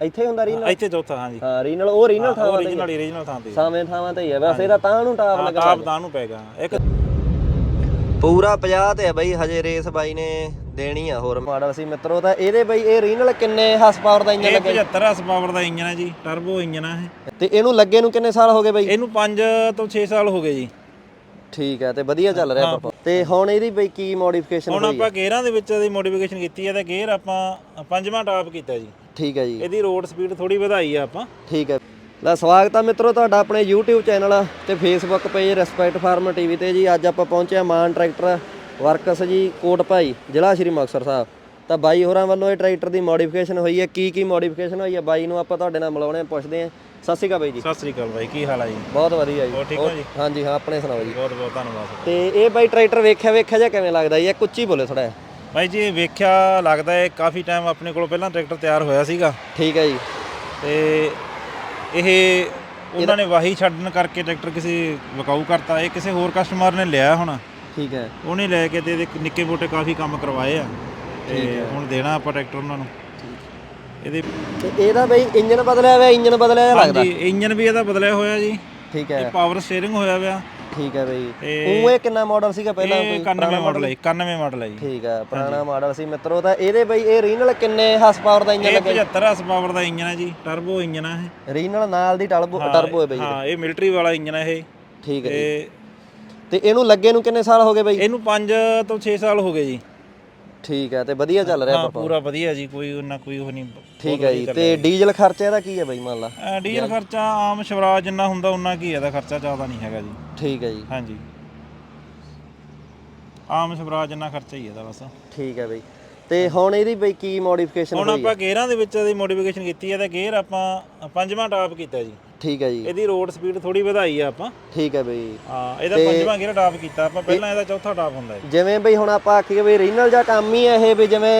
ਇੱਥੇ ਹੁੰਦਾ ਰੀਨਲ ਇੱਥੇ ਚੌਥਾ ਹਾਂਜੀ। ਹਾਂ ਰੀਨਲ ਉਹ ਰੀਨਲ ਥਾਂ ਤੇ ਓਰੀਜਨਲ ਓਰੀਜਨਲ ਥਾਂ ਤੇ ਸਾਵੇਂ ਥਾਵਾਂ ਤੇ ਹੀ ਆ ਵੈਸੇ ਇਹਦਾ ਤਾਂ ਨੂੰ ਟਾਪ ਲੱਗਾ ਆਪ ਤਾਂ ਨੂੰ ਪੈਗਾ ਇੱਕ ਪੂਰਾ 50 ਤੇ ਬਈ ਹਜੇ ਰੇਸ ਬਾਈ ਨੇ ਦੇਣੀ ਆ ਹੋਰ। ਮਾਡਲ ਸੀ ਮਿੱਤਰੋ ਤਾਂ ਇਹਦੇ ਬਈ ਇਹ ਰੀਨਲ ਕਿੰਨੇ ਹਾਰਸ ਪਾਵਰ ਦਾ ਇੰਜਨ ਇਹ ਲੱਗਾ? 75 ਹਸ ਪਾਵਰ ਦਾ ਇੰਜਨ ਹੈ ਜੀ ਟਰਬੋ ਇੰਜਨ ਹੈ। ਇਹ ਤੇ ਇਹਨੂੰ ਲੱਗੇ ਨੂੰ ਕਿੰਨੇ ਸਾਲ ਹੋ ਗਏ ਬਈ? ਇਹਨੂੰ 5 ਤੋਂ 6 ਸਾਲ ਹੋ ਗਏ ਜੀ। ਠੀਕ ਹੈ ਤੇ ਵਧੀਆ ਚੱਲ ਰਿਹਾ ਪਰਫੋ ਤੇ ਹੁਣ ਇਹਦੀ ਬਈ ਕੀ ਮੋਡੀਫਿਕੇਸ਼ਨ ਹੁਣ ਹੋਈ ਹੈ? ਆਪਾਂ ਗੇਅਰਾਂ ਦੇ ਵਿੱਚ ਇਹਦੀ ਮੋਡੀਫਿਕੇਸ਼ਨ ਕੀਤੀ ਹੈ ਤੇ ਗੇਅਰ ਆਪਾਂ ਪੰਜਵਾਂ ਟਾਪ ਕੀਤਾ ਜੀ। ਠੀਕ ਹੈ ਜੀ। ਇਹਦੀ ਰੋਡ ਸਪੀਡ ਥੋੜੀ ਵਧਾਈ ਆ ਆਪਾਂ। ਠੀਕ ਹੈ। ਲੈ ਸਵਾਗਤ ਆ ਮਿੱਤਰੋ ਤੁਹਾਡਾ ਆਪਣੇ YouTube ਚੈਨਲ ਤੇ Facebook page respect farm TV ਤੇ ਜੀ। ਅੱਜ ਆਪਾਂ ਪਹੁੰਚੇ ਆ ਮਾਨ ਟਰੈਕਟਰ ਵਰਕਸ ਜੀ ਕੋਟ ਭਾਈ ਜ਼ਿਲ੍ਹਾ ਸ਼੍ਰੀ ਮੁਕਤਸਰ ਸਾਹਿਬ। ਤਾਂ ਬਾਈ ਹੋਰਾਂ ਵੱਲੋਂ ਇਹ ਟਰੈਕਟਰ ਦੀ ਮੋਡੀਫਿਕੇਸ਼ਨ ਹੋਈ ਹੈ। ਕੀ ਕੀ ਮੋਡੀਫਿਕੇਸ਼ਨ ਹੋਈ ਹੈ? ਬਾਈ ਨੂੰ ਆਪਾਂ ਤੁਹਾਡੇ ਨਾਲ ਮਿਲਾਉਣੇ ਪੁੱਛਦੇ ਆ। ਸਤਿ ਸ਼੍ਰੀ ਅਕਾਲ ਬਾਈ ਜੀ। ਸਤਿ ਸ੍ਰੀ ਅਕਾਲ ਬਾਈ ਕੀ ਹਾਲ ਆ ਜੀ? ਬਹੁਤ ਵਧੀਆ ਜੀ। ਹੋਰ ਠੀਕ ਹੋ ਜੀ? ਹਾਂਜੀ ਹਾਂ ਆਪਣੇ ਸੁਣਾਓ ਜੀ। ਬਹੁਤ ਬਹੁਤ ਧੰਨਵਾਦ। ਤੇ ਇਹ ਬਾਈ ਟਰੈਕਟਰ ਵੇਖਿਆ ਵੇਖਿਆ ਜਿਹਾ ਕਿਵੇਂ ਲੱਗਦਾ ਜੀ? ਇਹ ਉੱਚੀ ਬੋਲੇ ਥੋੜਾ ਬਾਈ ਜੀ ਵੇਖਿਆ ਲੱਗਦਾ ਹੈ ਕਾਫੀ ਟਾਈਮ ਆਪਣੇ ਕੋਲ ਪਹਿਲਾਂ ਟਰੈਕਟਰ ਤਿਆਰ ਹੋਇਆ ਸੀਗਾ। ਠੀਕ ਹੈ ਜੀ। ਤੇ ਇਹ ਉਹਨਾਂ ਨੇ ਵਾਹੀ ਛੱਡਣ ਕਰਕੇ ਟਰੈਕਟਰ ਕਿਸੇ ਵਿਕਾਊ ਕਰਤਾ। ਇਹ ਕਿਸੇ ਹੋਰ ਕਸਟਮਰ ਨੇ ਲਿਆ ਹੁਣ। ਠੀਕ ਹੈ। ਉਹਨੇ ਲੈ ਕੇ ਤੇ ਇਹਦੇ ਨਿੱਕੇ ਮੋਟੇ ਕਾਫੀ ਕੰਮ ਕਰਵਾਏ ਆ। ਤੇ ਹੁਣ ਦੇਣਾ ਆਪਾਂ ਟਰੈਕਟਰ ਉਹਨਾਂ ਨੂੰ। ਇਹਦੇ ਤੇ ਇਹਦਾ ਬਈ ਇੰਜਨ ਬਦਲਿਆ ਹੋਇਆ ਇੰਜਨ ਬਦਲਿਆ ਜਿਹਾ ਲੱਗਦਾ? ਹਾਂਜੀ ਇੰਜਨ ਵੀ ਇਹਦਾ ਬਦਲਿਆ ਹੋਇਆ ਜੀ। ਠੀਕ ਹੈ। ਪਾਵਰ ਸਟੀਅਰਿੰਗ ਹੋਇਆ ਹੋਇਆ ਠੀਕ ਹੈ ਬਈ। ਉਹ ਇਹ ਕਿੰਨਾ ਮਾਡਲ ਸੀਗਾ ਪਹਿਲਾਂ ਇਹ 91 ਮਾਡਲ ਹੈ 91 ਮਾਡਲ ਹੈ ਜੀ। ਠੀਕ ਹੈ ਪੁਰਾਣਾ ਮਾਡਲ ਸੀ ਮਿੱਤਰੋ ਤਾਂ ਇਹਦੇ ਬਈ ਇਹ ਰੀਨਲ ਕਿੰਨੇ ਹਾਰਸ ਪਾਵਰ ਦਾ ਇੰਜਨ ਇਹ ਲੱਗਾ 75 ਹਸ ਪਾਵਰ ਦਾ ਇੰਜਨ ਹੈ ਜੀ ਟਰਬੋ ਇੰਜਨ ਹੈ ਇਹ। ਰੀਨਲ ਨਾਲ ਦੀ ਟਰਬੋ ਟਰਬੋ ਹੈ ਬਈ ਹਾਂ ਇਹ ਮਿਲਟਰੀ ਵਾਲਾ ਇੰਜਨ ਹੈ ਇਹ। ਠੀਕ ਹੈ ਤੇ ਇਹਨੂੰ ਲੱਗੇ ਨੂੰ ਕਿੰਨੇ ਸਾਲ ਹੋ ਗਏ ਬਈ? ਇਹਨੂੰ 5 ਤੋਂ 6 ਸਾਲ ਹੋ ਗਏ ਜੀ। ਠੀਕ ਹੈ ਤੇ ਵਧੀਆ ਚੱਲ ਰਿਹਾ ਹਾਂ ਪੂਰਾ ਵਧੀਆ ਜੀ ਕੋਈ ਉਹਨਾਂ ਕੋਈ ਉਹ ਨਹੀਂ ਠੀਕ ਹੈ ਜੀ ਤੇ ਡੀਜ਼ਲ ਖਰਚਾ ਇਹਦਾ ਕੀ ਹੈ ਬਈ ਮੰਨ ਲਾ? ਡੀਜ਼ਲ ਖਰਚਾ ਆਮ ਸ਼ਵਰਾਜ ਜਿੰਨਾ ਹੁੰਦਾ ਉਹਨਾਂ ਕੀ ਇਹਦਾ ਖਰਚਾ ਜ਼ਿਆਦਾ ਨਹੀਂ ਹੈਗਾ ਜੀ। ਠੀਕ ਹੈ ਜੀ। ਹਾਂਜੀ। ਆਮ ਸ਼ਵਰਾਜ ਜਿੰਨਾ ਖਰਚਾ ਹੀ ਇਹਦਾ ਬਸ। ਠੀਕ ਹੈ ਬਈ। ਤੇ ਹੁਣ ਇਹਦੀ ਬਈ ਕੀ ਮੋਡੀਫਿਕੇਸ਼ਨ ਹੁਣ ਆਪਾਂ ਗੇਅਰਾਂ ਦੇ ਵਿੱਚ ਇਹਦੀ ਮੋਡੀਫਿਕੇਸ਼ਨ ਕੀਤੀ ਹੈ ਤੇ ਗੇਅਰ ਆਪਾਂ ਪੰਜਵਾਂ ਟਾਪ ਕੀਤਾ ਜੀ। ਠੀਕ ਹੈ ਜੀ। ਇਹਦੀ ਰੋਡ ਸਪੀਡ ਥੋੜੀ ਵਧਾਈ ਆ ਆਪਾਂ। ਠੀਕ ਹੈ ਬਈ। ਹਾਂ ਇਹਦਾ ਪੰਜਵਾਂ ਗੇਅਰ ਟਾਪ ਕੀਤਾ ਆਪਾਂ। ਪਹਿਲਾਂ ਇਹਦਾ ਚੌਥਾ ਟਾਪ ਹੁੰਦਾ ਹੈ। ਜਿਵੇਂ ਬਈ ਹੁਣ ਆਪਾਂ ਆਖੀਏ ਵੀ ਰੀਨਲ ਜਾਂ ਕੰਮ ਹੀ ਹੈ ਇਹ ਵੀ ਜਿਵੇਂ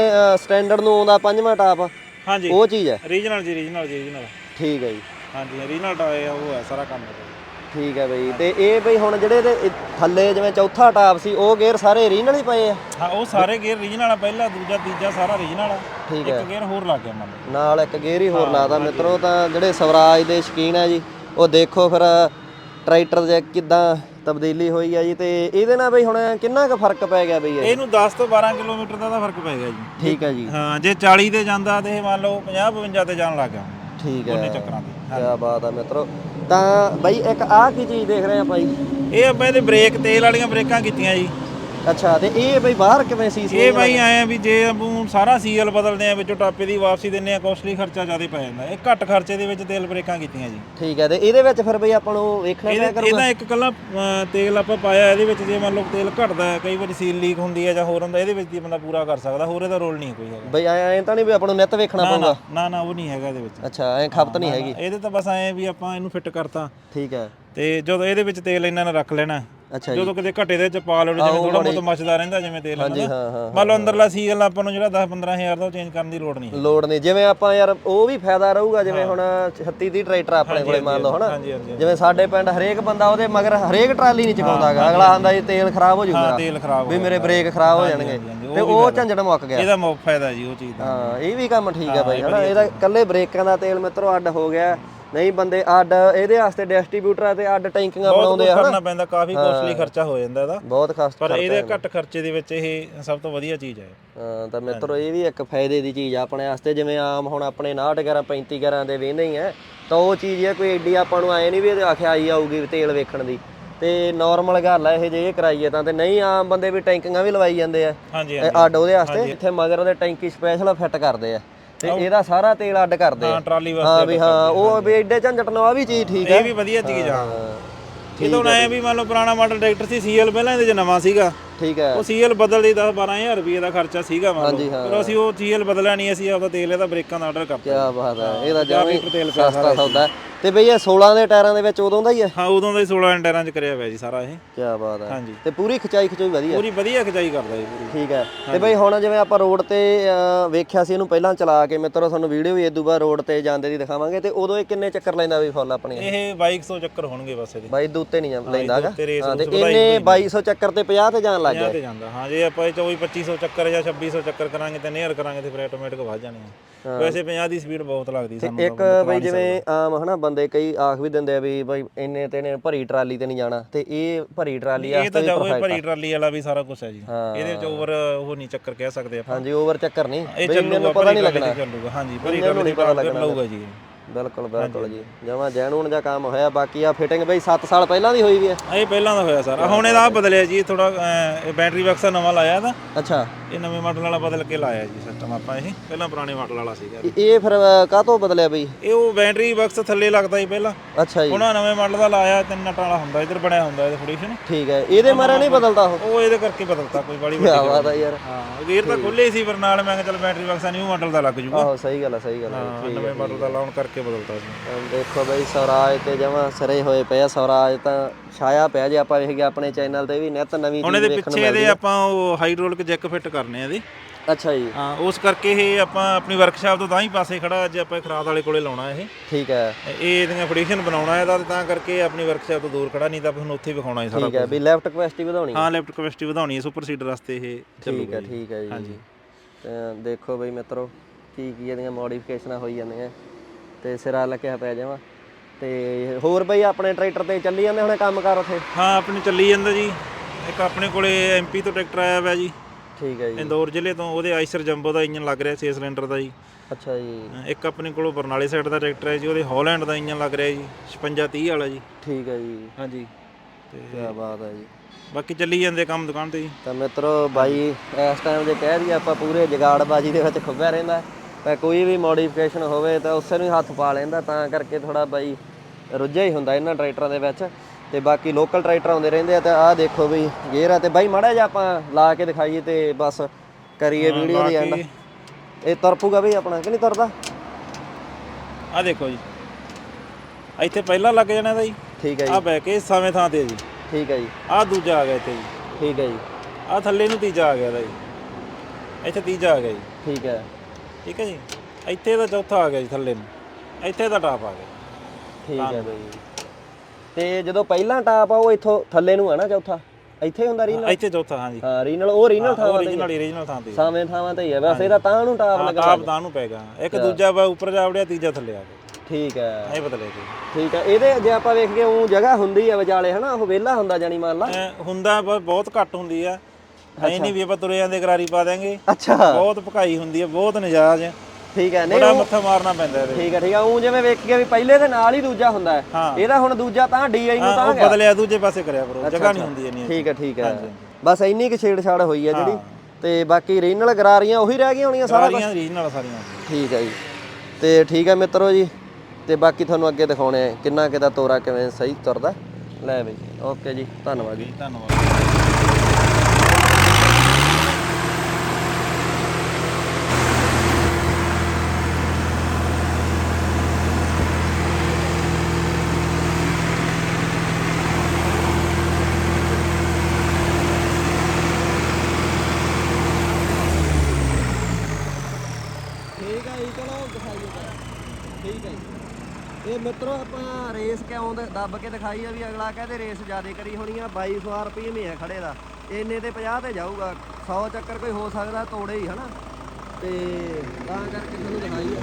ਸਟੈਂਡਰਡ ਨੂੰ ਆਉਂਦਾ ਪੰਜਵਾਂ ਟਾਪ ਹਾਂਜੀ। ਉਹ ਚੀਜ਼ ਹੈ। ਰੀਜਨਲ ਜੀ ਰੀਜਨਲ ਜੀ ਰੀਜਨਲ ਠੀਕ ਹੈ ਜੀ। ਹਾਂਜੀ ਰੀਜਨਲ ਟਾਪ ਉਹ ਹੈ ਸਾਰਾ ਕੰਮ ਇਹਦਾ। ਠੀਕ ਹੈ ਬਈ। ਤੇ ਇਹ ਬਈ ਹੁਣ ਜਿਹੜੇ ਇਹਦੇ ਇਹ ਥੱਲੇ ਜਿਵੇਂ ਚੌਥਾ ਟਾਪ ਸੀ ਉਹ ਗੇਅਰ ਸਾਰੇ ਰੀਨਲ ਹੀ ਪਏ ਆ? ਹਾਂ ਉਹ ਸਾਰੇ ਗੇਅਰ ਰੀਜਨਲ ਆ ਪਹਿਲਾ ਦੂਜਾ ਤੀਜਾ ਸਾਰਾ ਰੀਜਨਲ ਆ। ਠੀਕ ਇੱਕ ਗੇਅਰ ਹੋਰ ਲੱਗ ਗਿਆ ਮੰਨ ਲਓ ਨਾਲ ਇੱਕ ਗੇਅਰ ਹੀ ਹੋਰ ਲਾਦਾ ਮਿੱਤਰੋ ਤਾਂ ਜਿਹੜੇ ਸਵਰਾਜ ਦੇ ਸ਼ਕੀਨ ਹੈ ਜੀ ਉਹ ਦੇਖੋ ਫਿਰ ਟਰੈਕਟਰ ਦੇ ਕਿਦਾਂ ਤਬਦੀਲੀ ਹੋਈ ਹੈ ਜੀ। ਤੇ ਇਹਦੇ ਨਾਲ ਬਈ ਹੁਣ ਕਿੰਨਾ ਕੁ ਫ਼ਰਕ ਪੈ ਗਿਆ ਬਈ ਇਹ? ਇਹਨੂੰ 10 ਤੋਂ 12 ਕਿਲੋਮੀਟਰ ਦਾ ਤਾਂ ਫ਼ਰਕ ਪੈ ਗਿਆ ਜੀ। ਠੀਕ ਹੈ ਜੀ। ਹਾਂ ਜੇ 40 ਤੇ ਜਾਂਦਾ ਤੇ ਇਹ ਮੰਨ ਲਓ 50 52 ਤੇ ਜਾਣ ਲੱਗ ਗਿਆ। ਠੀਕ ਉਹਨੇ ਹੈ। ਚੱਕਰਾਂ ਤੇ। ਕੀ ਬਾਤ ਹੈ ਮਿੱਤਰੋ। ਤਾਂ ਬਾਈ ਇੱਕ ਆਹ ਕੀ ਚੀਜ਼ ਦੇਖ ਰਹੇ ਆਪਾਂ ਜੀ ਇਹ ਆਪਾਂ ਇਹਦੇ ਬ੍ਰੇਕ ਤੇਲ ਵਾਲੀਆਂ ਬ੍ਰੇਕਾਂ ਕੀਤੀਆਂ ਜੀ। ਅੱਛਾ ਤੇ ਇਹ ਬਈ ਬਾਹਰ ਕਿਵੇਂ ਸੀ ਇਹ ਬਾਈ ਆਏ ਆ ਵੀ ਜੇ ਆਪਾਂ ਸਾਰਾ ਸੀਐਲ ਬਦਲਦੇ ਆ ਵਿੱਚੋਂ ਟਾਪੇ ਦੀ ਵਾਪਸੀ ਦਿੰਨੇ ਆ ਕੋਸਟਲੀ ਖਰਚਾ ਜ਼ਿਆਦਾ ਪੈ ਜਾਂਦਾ। ਇਹ ਘੱਟ ਖਰਚੇ ਦੇ ਵਿੱਚ ਤੇਲ ਬ੍ਰੇਕਾਂ ਕੀਤੀਆਂ ਜੀ। ਠੀਕ ਹੈ ਤੇ ਇਹਦੇ ਵਿੱਚ ਫਿਰ ਬਈ ਆਪਾਂ ਨੂੰ ਵੇਖਣਾ ਪਿਆ ਇਹਦੇ ਇਹਦਾ ਇੱਕ ਕੱਲਾ ਤੇਲ ਆਪਾਂ ਪਾਇਆ ਇਹਦੇ ਵਿੱਚ ਜੇ ਮੰਨ ਲਓ ਤੇਲ ਘਟਦਾ ਕਈ ਵਾਰੀ ਸੀਲ ਲੀਕ ਹੁੰਦੀ ਹੈ ਜਾਂ ਹੋਰ ਹੁੰਦਾ ਇਹਦੇ ਵਿੱਚ ਦੀ ਬੰਦਾ ਪੂਰਾ ਕਰ ਸਕਦਾ ਹੋਰ ਇਹਦਾ ਰੋਲ ਨਹੀਂ ਕੋਈ ਹੈਗਾ। ਬਈ ਐ ਤਾਂ ਨਹੀਂ ਵੀ ਆਪਾਂ ਨੂੰ ਨਿੱਤ ਵੇਖਣਾ ਪਊਗਾ? ਨਾ ਨਾ ਉਹ ਨਹੀਂ ਹੈਗਾ ਇਹਦੇ ਵਿੱਚ। ਅੱਛਾ ਐ ਖਪਤ ਨਹੀਂ ਹੈਗੀ? ਇਹਦੇ ਤਾਂ ਬਸ ਐ ਵੀ ਆਪਾਂ ਇਹਨੂੰ ਫਿੱਟ ਕਰਤਾ। ਠੀਕ ਹੈ। ਤੇ ਜਦੋਂ ਇਹਦੇ ਵਿੱਚ ਤੇਲ ਇਹਨਾਂ ਨੇ ਰੱਖ ਲੈਣਾ ਅੱਛਾ ਜੀ। ਜਦੋਂ ਕਿਤੇ ਘਟੇ ਦੇ ਚ ਪਾ ਲਓ ਜਿਵੇਂ ਥੋੜਾ ਬਹੁਤ ਮੱਚਦਾ ਰਹਿੰਦਾ ਜਿਵੇਂ ਤੇਲ ਹਾਂਜੀ ਹਾਂ ਹਾਂ ਮੰਨ ਲਓ ਅੰਦਰਲਾ ਸੀਲ ਆਪਾਂ ਨੂੰ ਜਿਹੜਾ 10 15000 ਦਾ ਉਹ ਚੇਂਜ ਕਰਨ ਦੀ ਲੋੜ ਨਹੀਂ ਹੈ। ਲੋਡ ਨਹੀਂ। ਜਿਵੇਂ ਆਪਾਂ ਯਾਰ ਉਹ ਵੀ ਫਾਇਦਾ ਰਹੂਗਾ ਜਿਵੇਂ ਹੁਣ 36 ਦੀ ਟਰੈਕਟਰ ਆਪਣੇ ਕੋਲੇ ਮੰਨ ਲਓ ਹਨਾ। ਜਿਵੇਂ ਸਾਡੇ ਪਿੰਡ ਹਰੇਕ ਬੰਦਾ ਉਹਦੇ ਮਗਰ ਹਰੇਕ ਟਰਾਲੀ ਨਹੀਂ ਚਕਾਉਂਦਾਗਾ ਅਗਲਾ ਆਂਦਾ ਜੀ ਤੇਲ ਖਰਾਬ ਹੋ ਜਾਊਗਾ। ਤੇਲ ਖਰਾਬ ਵੀ ਮੇਰੇ ਬ੍ਰੇਕ ਖਰਾਬ ਹੋ ਜਾਣਗੇ। ਤੇ ਉਹ ਝੰਜਟ ਮੁੱਕ ਗਿਆ। ਇਹਦਾ ਮੌਕ ਫਾਇਦਾ ਜੀ ਉਹ ਚੀਜ਼ ਦਾ। ਹਾਂ ਇਹ ਵੀ ਕੰਮ ਠੀਕ ਹੈ ਬਾਈ ਹਨਾ। ਇਹਦਾ ਕੱਲੇ ਬ੍ਰੇਕਾਂ ਦਾ ਤੇਲ ਮਿੱਤਰੋ ਅੱਡ ਹੋ ਗਿਆ। ਨਹੀਂ ਬੰਦੇ ਅੱਡ ਇਹਦੇ ਵਾਸਤੇ ਡਿਸਟ੍ਰੀਬਿਊਟਰ ਤੇ ਅੱਡ ਟੈਂਕੀਆਂ ਬਣਾਉਂਦੇ ਆ ਕਰਨਾ ਪੈਂਦਾ ਕਾਫੀ ਕੋਸਟਲੀ ਖਰਚਾ ਹੋ ਜਾਂਦਾ ਇਹਦਾ। ਬਹੁਤ ਖਸਤ ਪਰ ਇਹਦੇ ਘੱਟ ਖਰਚੇ ਦੇ ਵਿੱਚ ਇਹ ਸਭ ਤੋਂ ਵਧੀਆ ਚੀਜ਼ ਹੈ। ਹਾਂ ਤਾਂ ਮਿੱਤਰੋ ਇਹ ਵੀ ਇੱਕ ਫਾਇਦੇ ਦੀ ਚੀਜ਼ ਆ ਆਪਣੇ ਵਾਸਤੇ ਜਿਵੇਂ ਆਮ ਹੁਣ ਆਪਣੇ 59 11 35 11 ਦੇ ਵੇਂਦੇ ਹੀ ਆ ਤਾਂ ਉਹ ਚੀਜ਼ ਹੈ ਕੋਈ ਏਡੀ ਆਪਾਂ ਨੂੰ ਆਏ ਨਹੀਂ ਵੀ ਇਹਦੇ ਆਖਿਆ ਆਈ ਆਊਗੀ ਤੇਲ ਵੇਖਣ ਦੀ। ਤੇ ਨਾਰਮਲ ਗੱਲ ਆ ਇਹ ਜੇ ਇਹ ਕਰਾਈਏ ਤਾਂ ਤੇ ਨਹੀਂ ਆਮ ਬੰਦੇ ਵੀ ਟੈਂਕੀਆਂ ਵੀ ਲਵਾਈ ਜਾਂਦੇ ਆ। ਹਾਂਜੀ ਅੱਡ ਉਹਦੇ ਵਾਸਤੇ ਇੱਥੇ ਮਗਰ ਉਹਦੇ ਟੈਂਕੀ ਸਪੈਸ਼ਲ ਫਿੱਟ ਕਰਦੇ ਆ। ਤੇ ਇਹਦਾ ਸਾਰਾ ਤੇਲ ਅੱਡ ਕਰਦੇ ਹਾਂ ਟਰਾਲੀ ਹਾਂ ਵਾਸਤੇ ਵੀ ਹਾਂ ਉਹ ਵੀ ਏਡੇ ਝੰਜਟ ਨਾਲ ਆ ਵੀ ਚੀਜ਼ ਠੀਕ ਹੈ ਇਹ ਵੀ ਵਧੀਆ ਚੀਜ਼ ਆ। ਇਹ ਤਾਂ ਐ ਵੀ ਮੰਨ ਲਓ ਪੁਰਾਣਾ ਮਾਡਲ ਟਰੈਕਟਰ ਸੀ ਸੀਐਲ ਪਹਿਲਾਂ ਇਹਦੇ ਚ ਨਵਾਂ ਸੀਗਾ। ਠੀਕ ਹੈ। ਉਹ ਸੀਐਲ ਬਦਲਦੇ 10 12000 ਰੁਪਏ ਦਾ ਖਰਚਾ ਸੀਗਾ ਮੰਨ ਲਓ। ਪਰ ਅਸੀਂ ਉਹ ਸੀਐਲ ਬਦਲਿਆ ਨਹੀਂ ਅਸੀਂ ਆਪਦਾ ਤੇਲ ਇਹਦਾ ਬ੍ਰੇਕਾਂ ਦਾ ਆਰਡਰ ਕੀ ਕਰਤਾ ਬਾਤ ਹੈ। ਇਹਦਾ ਪਿਆ ਸਸਤਾ ਸੌਦਾ। ਤੇ ਬਈ ਇਹ 16 ਦੇ ਟਾਇਰਾਂ ਦੇ ਵਿੱਚ ਉਦੋਂ ਦਾ ਹੀ ਹੈ? ਹਾਂ ਉਦੋਂ ਦਾ ਹੀ 16 ਟਾਇਰਾਂ ਚ ਕਰਿਆ ਹੋਇਆ ਜੀ ਸਾਰਾ ਇਹ। ਕੀ ਬਾਤ ਹੈ। ਹਾਂਜੀ। ਤੇ ਪੂਰੀ ਖਿਚਾਈ ਖਿਚੋਈ ਵਧੀਆ? ਪੂਰੀ ਵਧੀਆ ਖਿਚਾਈ ਕਰਦਾ ਜੀ ਪੂਰੀ। ਠੀਕ ਹੈ। ਤੇ ਬਈ ਹੁਣ ਜਿਵੇਂ ਆਪਾਂ ਰੋਡ ਤੇ ਵੇਖਿਆ ਸੀ ਇਹਨੂੰ ਪਹਿਲਾਂ ਚਲਾ ਕੇ ਮਿੱਤਰੋ ਤੁਹਾਨੂੰ ਵੀਡੀਓ ਵੀ ਇਦੋਂ ਬਾਅਦ ਰੋਡ ਤੇ ਜਾਂਦੇ ਦੀ ਦਿਖਾਵਾਂਗੇ। ਤੇ ਉਦੋਂ ਇਹ ਕਿੰਨੇ ਚੱਕਰ ਲੈਂਦਾ ਵੀ ਫੁੱਲ ਆਪਣੀ ਇਹ 2200 ਚੱਕਰ ਹੋਣਗੇ ਬਸ ਇਹਦੇ। ਬਾਈ ਦੂਤੇ ਨਹੀਂ ਜਾਂ- ਲੈਂਦਾ ਹੈਗਾ ਉੱਤੇ ਰੇਸ ਹਾਂ ਤੇ ਇਹਨੇ 2200 ਚੱਕਰ ਤੇ 50 ਤੇ ਜਾਣ ਲੱਗ 50 ਗਿਆ ਤੇ ਜਾਂਦਾ। ਹਾਂ ਜੇ ਆਪਾਂ ਇਹ 24 2500 ਚੱਕਰ ਜਾਂ 2600 ਚੱਕਰ ਕਰਾਂਗੇ ਤੇ ਨੇਅਰ ਕਰਾਂਗੇ ਤੇ ਫਿਰ ਆਟੋਮੈਟਿਕ ਵੱਧ ਜਾਣੇ ਆ। ਵੈਸੇ 50 ਦੀ ਸਪੀਡ ਬਹੁਤ ਲੱਗਦੀ ਸਾਨੂੰ ਇੱਕ ਬਈ ਜਿਵੇਂ ਆਮ ਹਨਾ ਬੰਦੇ ਕਈ ਆਖ ਵੀ ਦਿੰਦੇ ਆ ਵੀ ਬਈ ਇੰਨੇ ਤੇ ਨੇ ਭਰੀ ਟਰਾਲੀ ਤੇ ਨਹੀਂ ਜਾਣਾ ਤੇ ਇਹ ਭਰੀ ਟਰਾਲੀ ਇਹ ਆਸਤੇ ਤਾਂ ਜਾਓ ਇਹ ਭਰੀ ਟਰਾਲੀ ਵਾਲਾ ਵੀ ਸਾਰਾ ਕੁਝ ਹੈ ਜੀ। ਇਹਦੇ ਵਿੱਚ ਓਵਰ ਉਹ ਨਹੀਂ ਚੱਕਰ ਕਹਿ ਸਕਦੇ ਆਪਾਂ। ਹਾਂਜੀ ਓਵਰ ਚੱਕਰ ਨਹੀਂ। ਇਹ ਚੱਲੂਗਾ ਪਤਾ ਨਹੀਂ ਲੱਗਣਾ। ਹਾਂਜੀ ਭਰੀ ਟਰਾਲੀ ਤੇ ਲੱਗਣਾ। ਜੀ। ਬਿਲਕੁਲ ਬਿਲਕੁਲ ਜੀ। ਜਮਾ ਜੈਨੂਨ ਦਾ ਕੰਮ ਹੋਇਆ ਬਾਕੀ ਆ ਫਿਟਿੰਗ ਬਈ 7 ਸਾਲ ਪਹਿਲਾਂ ਦੀ ਹੋਈ ਵੀ ਹੈ ਇਹ ਪਹਿਲਾਂ ਦਾ ਹੋਇਆ ਸਰ। ਹੁਣ ਇਹਦਾ ਬਦਲਿਆ ਜੀ ਥੋੜਾ ਇਹ ਬੈਟਰੀ ਬਕਸਾ ਨਵਾਂ ਲਾਇਆ ਤਾਂ। ਅੱਛਾ। ਇਹ ਨਵੇਂ ਮਾਡਲ ਵਾਲਾ ਬਦਲ ਕੇ ਲਾਇਆ ਜੀ ਸਿਸਟਮ ਆਪਾਂ ਇਹ। ਪਹਿਲਾਂ ਪੁਰਾਣੇ ਮਾਡਲ ਵਾਲਾ ਸੀਗਾ ਇਹ- ਫਿਰ ਕਾਹਤੋਂ ਬਦਲਿਆ ਬਈ? ਇਹ ਉਹ ਬੈਟਰੀ ਬਕਸ ਥੱਲੇ ਲੱਗਦਾ ਸੀ ਪਹਿਲਾਂ। ਅੱਛਾ ਜੀ। ਹੁਣ ਨਵੇਂ ਮਾਡਲ ਦਾ ਲਾਇਆ ਤਿੰਨ ਨਟਾਂ ਵਾਲਾ ਹੁੰਦਾ ਇਧਰ ਬਣਿਆ ਹੁੰਦਾ ਇਹਦੇ ਫੋਰਡੇਸ਼ਨ ਠੀਕ ਹੈ ਇਹਦੇ ਮਾਰੇ ਨਹੀਂ ਬਦਲਦਾ ਉਹ? ਉਹ ਇਹਦੇ ਕਰਕੇ ਬਦਲਤਾ ਕੋਈ ਬੜੀ ਕੀ ਵੱਡੀ ਬਾਤ ਆ ਯਾਰ। ਹਾਂ ਗੇਅਰ ਤਾਂ ਖੁੱਲੇ ਸੀ ਪਰ ਨਾਲ ਮੈਂ ਕਿਹਾ ਚੱਲ ਬੈਟਰੀ ਬਕਸਾ ਨਿਊ ਮਾਡਲ ਦਾ ਲੱਗ ਜੂਗਾ। ਆਹੋ ਸਹੀ ਗੱਲ ਆ ਸਹੀ ਗੱਲ ਆ ਹਾਂ ਨਵੇਂ ਮਾਡਲ ਦਾ ਲਾਉਣ ਕਰਕੇ ਬਦਲਤਾ ਸੀ। ਦੇਖੋ ਬਈ ਸਵਰਾਜ ਤੇ ਜਮਾ ਸਰੇ ਹੋਏ ਪਏ ਆ। ਸਵਰਾਜ ਤਾਂ ਛਾਇਆ ਪਿਆ ਜੇ ਆਪਾਂ ਵੇਖ ਗਏ ਆਪਣੇ ਚੈਨਲ ਤੇ ਵੀ ਨਿਤ ਨਵੀਂ ਹੁਣ ਚੀਜ਼ ਇਹਦੇ ਵੇਖਣ ਪਿੱਛੇ ਇਹਦੇ ਆਪਾਂ ਉਹ ਹਾਈਡ੍ਰੋਲਿਕ ਜੈਕ ਫਿੱਟ ਕਰਨੇ ਆ ਇਹਦੇ। ਅੱਛਾ ਜੀ। ਹਾਂ ਉਸ ਕਰਕੇ ਇਹ ਆਪਾਂ ਆਪਣੀ ਵਰਕਸ਼ਾਪ ਤੋਂ ਤਾਂ ਹੀ ਪਾਸੇ ਖੜਾ ਅੱਜ ਆਪਾਂ ਖਰਾਦ ਵਾਲੇ ਕੋਲੇ ਲਾਉਣਾ ਇਹ। ਠੀਕ ਹੈ। ਇਹ ਇਹਦੀਆਂ ਫੋਰਡੇਸ਼ਨ ਬਣਾਉਣਾ ਇਹਦਾ ਤੇ ਤਾਂ ਕਰਕੇ ਆਪਣੀ ਵਰਕਸ਼ਾਪ ਤੋਂ ਦੂਰ ਖੜਾ ਨਹੀਂ ਤਾਂ ਤੁਹਾਨੂੰ ਉੱਥੇ ਹੀ ਵਿਖਾਉਣਾ ਹੈ ਸਾਰਾ ਠੀਕ ਹੈ ਵੀ ਲੈਫਟ ਕਪੈਸਿਟੀ ਵਧਾਉਣੀ ਹਾਂ। ਲੈਫਟ ਕਪੈਸਿਟੀ ਵਧਾਉਣੀ ਹੈ ਸੁਪਰ ਸੀਡਰ ਵਾਸਤੇ ਇਹ ਠੀਕ ਹੈ ਠੀਕ ਹੈ ਜੀ। ਤੇ ਦੇਖੋ ਬਈ ਮਿੱਤਰੋ ਕੀ ਕੀ ਇਹਦੀਆਂ ਮੋਡੀਫਿਕੇਸ਼ਨਾਂ ਹੋਈ ਜਾਂਦੀਆਂ। ਤੇ ਸਿਰਾ ਲੱਗਿਆ ਪਿਆ ਜਾਵਾ। ਤੇ ਹੋਰ ਬਈ ਆਪਣੇ ਟਰੈਕਟਰ ਤੇ ਚੱਲੀ ਜਾਂਦੇ ਹੁਣੇ ਕੰਮ ਕਰ ਉਥੇ? ਹਾਂ ਆਪਣੀ ਚੱਲੀ ਜਾਂਦਾ ਜੀ। ਇੱਕ ਆਪਣੇ ਕੋਲੇ ਐਮਪੀ ਤੋਂ ਟਰੈਕਟਰ ਆਇਆ ਹੋਇਆ ਜੀ। ਠੀਕ ਹੈ ਜੀ। ਇੰਦੌਰ ਜ਼ਿਲ੍ਹੇ ਤੋਂ ਉਹਦੇ ਆਈਸਰ ਜੰਬੋ ਦਾ ਇੰਜਨ ਲੱਗ ਰਿਹਾ 6 ਸਿਲੰਡਰ ਦਾ ਜੀ। ਅੱਛਾ ਜੀ। ਇੱਕ ਆਪਣੇ ਕੋਲੋਂ ਬਰਨਾਲੇ ਸਾਈਡ ਦਾ ਟਰੈਕਟਰ ਹੈ ਜੀ ਉਹਦੇ ਹਾਲੈਂਡ ਦਾ ਇੰਜਨ ਲੱਗ ਰਿਹਾ ਜੀ 56 30 ਵਾਲਾ ਜੀ। ਠੀਕ ਹੈ ਜੀ। ਹਾਂਜੀ। ਤੇ ਕੀ ਬਾਤ ਹੈ ਜੀ। ਬਾਕੀ ਚੱਲੀ ਜਾਂਦੇ ਕੰਮ ਦੁਕਾਨ ਤੇ ਜੀ। ਤਾਂ ਮਿੱਤਰੋ ਬਾਈ ਇਸ ਟਾਈਮ ਜੇ ਕਹਿ ਦਈਏ ਆਪਾਂ ਪੂਰੇ ਜਗਾੜਬਾਜੀ ਦੇ ਵਿੱਚ ਖੁੱਬਿਆ ਰਹਿੰਦਾ। ਤਾਂ ਕੋਈ ਵੀ ਮੋਡੀਫਿਕੇਸ਼ਨ ਹੋਵੇ ਤਾਂ ਉਸੇ ਨੂੰ ਹੱਥ ਪਾ ਲੈਂਦਾ ਤਾਂ ਕਰਕੇ ਥੋੜਾ ਬਾਈ ਰੁੱਝਿਆ ਹੀ ਹੁੰਦਾ ਇਹਨਾਂ ਟਰੈਕਟਰਾਂ ਦੇ ਵਿੱਚ। ਤੇ ਬਾਕੀ ਲੋਕਲ ਟਰੈਕਟਰ ਆਉਂਦੇ ਰਹਿੰਦੇ ਆ ਤੇ ਆਹ ਦੇਖੋ ਵੀ ਗੇਅਰ ਆ ਤੇ ਬਾਈ ਮਾੜਾ ਜਿਹਾ ਆਪਾਂ ਲਾ ਕੇ ਦਿਖਾਈਏ ਤੇ ਬਸ ਕਰੀਏ ਵੀਡੀਓ ਦੀ ਐਂਡ ਇਹ ਤੁਰ ਪੂਗਾ ਬਈ ਆਪਣਾ ਕਿ ਨਹੀਂ ਤੁਰਦਾ? ਆ ਦੇਖੋ ਜੀ। ਇੱਥੇ ਪਹਿਲਾਂ ਲੱਗ ਜਾਣਾ ਦਾ ਜੀ ਠੀਕ ਹੈ ਆ ਜੀ। ਬੈ ਕੇ ਸਾਵੇਂ ਥਾਂ ਤੇ ਜੀ। ਠੀਕ ਹੈ ਜੀ। ਆ ਦੂਜਾ ਆ ਗਿਆ ਇੱਥੇ ਜੀ। ਠੀਕ ਹੈ ਜੀ। ਆ ਥੱਲੇ ਨੂੰ ਤੀਜਾ ਆ ਗਿਆ ਦਾ ਜੀ ਇੱਥੇ ਤੀਜਾ ਆ ਗਿਆ ਜੀ। ਠੀਕ ਹੈ ਠੀਕ ਹੈ ਜੀ? ਇੱਥੇ ਦਾ ਚੌਥਾ ਆ ਗਿਆ ਜੀ ਥੱਲੇ ਨੂੰ। ਇੱਥੇ ਦਾ ਟਾਪ ਆ ਗਿਆ। ਠੀਕ ਹੈ ਬਈ। ਤੇ ਜਦੋਂ ਪਹਿਲਾਂ ਟਾਪ ਆ ਉਹ ਇੱਥੋਂ ਥੱਲੇ ਨੂੰ ਆ ਨਾ ਚੌਥਾ? ਇੱਥੇ ਹੁੰਦਾ ਰੀਨਲ ਇੱਥੇ ਚੌਥਾ ਹਾਂ ਜੀ ਹਾਂ ਰੀਨਲ ਉਹ ਰੀਨਲ ਥਾਂ ਓਰੀਜਨਲ ਓਰੀਜਨਲ ਥਾਂ ਤੇ ਸਾਵੇਂ ਥਾਵਾਂ ਤੇ ਹੀ ਆ। ਵੈਸੇ ਇਹਦਾ ਤਾਂ ਨੂੰ ਟਾਪ ਲੱਗਾ ਟਾਪ ਤਾਂ ਨੂੰ ਪੈਗਾ ਇੱਕ ਦੂਜਾ ਵਾ ਉੱਪਰ ਜਾ ਵੜਿਆ ਤੀਜਾ ਥੱਲੇ ਆ ਗਿਆ। ਠੀਕ ਹੈ। ਇਹ ਬਦਲੇ ਜੀ ਠੀਕ ਹੈ। ਇਹਦੇ ਜੇ ਆਪਾਂ ਵੇਖ ਕੇ ਉਹ ਜਗ੍ਹਾ ਹੁੰਦੀ ਆ ਵਿਚਾਲੇ ਹਨਾ? ਉਹ ਵਿਹਲਾ ਹੁੰਦਾ ਜਾਨੀ ਮੰਨ ਲਾ। ਹੁੰਦਾ ਬ- ਬਹੁਤ ਘੱਟ ਹੁੰਦੀ ਆ। ਐ ਨਹੀਂ ਵੀ ਆਪਾਂ ਤੁਰੇ ਜਾਂਦੇ ਕਰਾਰੀ ਪਾ ਦੇਾਂਗੇ ਅੱਛਾ। ਬਹੁਤ ਭਕਾਈ ਹੁੰਦੀ ਆ ਬਹੁਤ ਨਜਾਇਜ਼ ਠੀਕ ਹੈ ਨਹੀਂ ਬੜਾ ਮੱਥਾ ਮਾਰਨਾ ਪੈਂਦਾ ਇਹਦੇ। ਠੀਕ ਹੈ ਠੀਕ ਹੈ ਉਹ ਜਿਵੇਂ ਵੇਖ ਕੇ ਵੀ ਪਹਿਲੇ ਦੇ ਨਾਲ ਹੀ ਦੂਜਾ ਹੁੰਦਾ ਹੈ। ਹਾਂ। ਇਹਦਾ ਹੁਣ ਦੂਜਾ ਤਾਂ ਡੀਆਈ ਨੂੰ ਹਾਂ, ਤਾਂ ਗਿਆ। ਬਦਲਿਆ ਦੂਜੇ ਪਾਸੇ ਕਰਿਆ ਕਰੋ ਜਗ੍ਹਾ ਨਹੀਂ ਹੁੰਦੀ ਇੰਨੀ ਠੀਕ ਹੈ ਠੀਕ ਹੈ। ਬਸ ਇੰਨੀ ਕਿ ਛੇੜਛਾੜ ਹੋਈ ਹੈ ਜਿਹੜੀ। ਤੇ ਬਾਕੀ ਰੀਨਲ ਗਰਾਰੀਆਂ ਉਹੀ ਰਹਿ ਗਈਆਂ ਹੋਣੀਆਂ ਸਾਰਾ ਸਾਰੀਆਂ ਰੀਜਨਲ ਸਾਰੀਆਂ। ਠੀਕ ਹੈ ਜੀ। ਤੇ ਠੀਕ ਹੈ ਮਿੱਤਰੋ ਜੀ ਤੇ ਬਾਕੀ ਤੁਹਾਨੂੰ ਅੱਗੇ ਦਿਖਾਉਣੇ ਆ ਕਿੰਨਾ ਕਿਦਾ ਤੋਰਾ ਕਿਵੇਂ ਸਹੀ ਤੁਰਦਾ। ਲੈ ਬਈ ਓਕੇ ਜੀ ਧੰਨਵਾਦ ਜੀ। ਧੰਨਵਾਦ ਠੀਕ ਹੈ ਠੀਕ ਹੈ ਜੀ। ਇਹ ਮਿੱਤਰੋ ਆਪਾਂ ਰੇਸ ਕਿਉਂ ਦ- ਦੱਬ ਕੇ ਦਿਖਾਈ ਆ ਵੀ ਅਗਲਾ ਕਹਿੰਦੇ ਰੇਸ ਜ਼ਿਆਦੇ ਕਰੀ ਹੋਣੀ ਆ 2200 ਰੁਪਏ ਮੇ ਆ ਖੜੇ ਦਾ। ਇੰਨੇ ਤੇ 50 ਤੇ ਜਾਊਗਾ 100 ਚੱਕਰ ਕੋਈ ਹੋ ਸਕਦਾ, ਤੋੜੇ ਹੀ, ਹਨਾ? ਤੇ ਤਾਂ ਕਰਕੇ ਤੁਹਾਨੂੰ ਦਿਖਾਈ ਆ।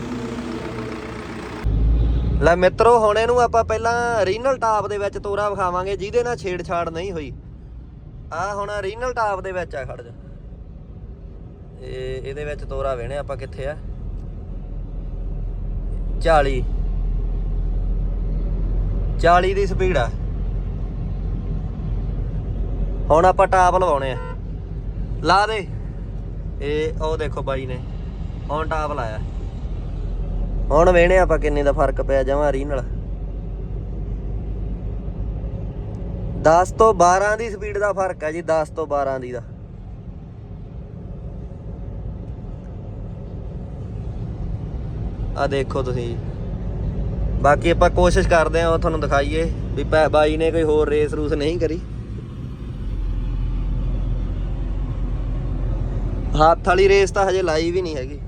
ਲੈ ਮਿੱਤਰੋ, ਹੁਣ ਇਹਨੂੰ ਆਪਾਂ ਪਹਿਲਾਂ ਰੀਨਲ ਟਾਪ ਦੇ ਵਿੱਚ ਤੋਰਾ ਵਿਖਾਵਾਂਗੇ, ਜਿਹਦੇ ਨਾਲ ਛੇੜਛਾੜ ਨਹੀਂ ਹੋਈ। ਆ ਹੁਣ ਰੀਨਲ ਟਾਪ ਦੇ ਵਿੱਚ ਆ, ਖੜ ਜਾ। ਇਹ ਇਹਦੇ ਵਿੱਚ ਤੋਰਾ ਵੇਣੇ ਆਪਾਂ ਕਿੱਥੇ ਆ। 40 40 ਦੀ ਸਪੀਡ ਆ। ਹੁਣ ਆਪਾਂ ਟਾਪ ਲਵਾਉਣੇ ਆ। ਲਾ ਦੇ। ਇਹ ਉਹ ਦੇਖੋ ਬਾਈ ਨੇ। ਹੁਣ ਟਾਪ ਲਾਇਆ। ਹੁਣ ਵੇਣੇ ਆਪਾਂ ਕਿੰਨੇ ਦਾ ਫ਼ਰਕ ਪਿਆ ਜਮਾਂ ਰੀ ਨਾਲ 10 ਤੋਂ 12 ਦੀ ਸਪੀਡ ਦਾ ਫ਼ਰਕ ਹੈ ਜੀ 10 ਤੋਂ 12 ਦੀ ਦਾ। ਆ ਦੇਖੋ ਤੁਸੀਂ। ਬਾਕੀ ਆਪਾਂ ਕੋਸ਼ਿਸ਼ ਕਰਦੇ ਆ ਉਹ ਤੁਹਾਨੂੰ ਦਿਖਾਈਏ ਵੀ ਭੈ- ਬਾਈ ਨੇ ਕੋਈ ਹੋਰ ਰੇਸ ਰੂਸ ਨਹੀਂ ਕਰੀ। ਹੱਥ ਵਾਲੀ ਰੇਸ ਤਾਂ ਹਜੇ ਲਾਈ ਵੀ ਨਹੀਂ ਹੈਗੀ।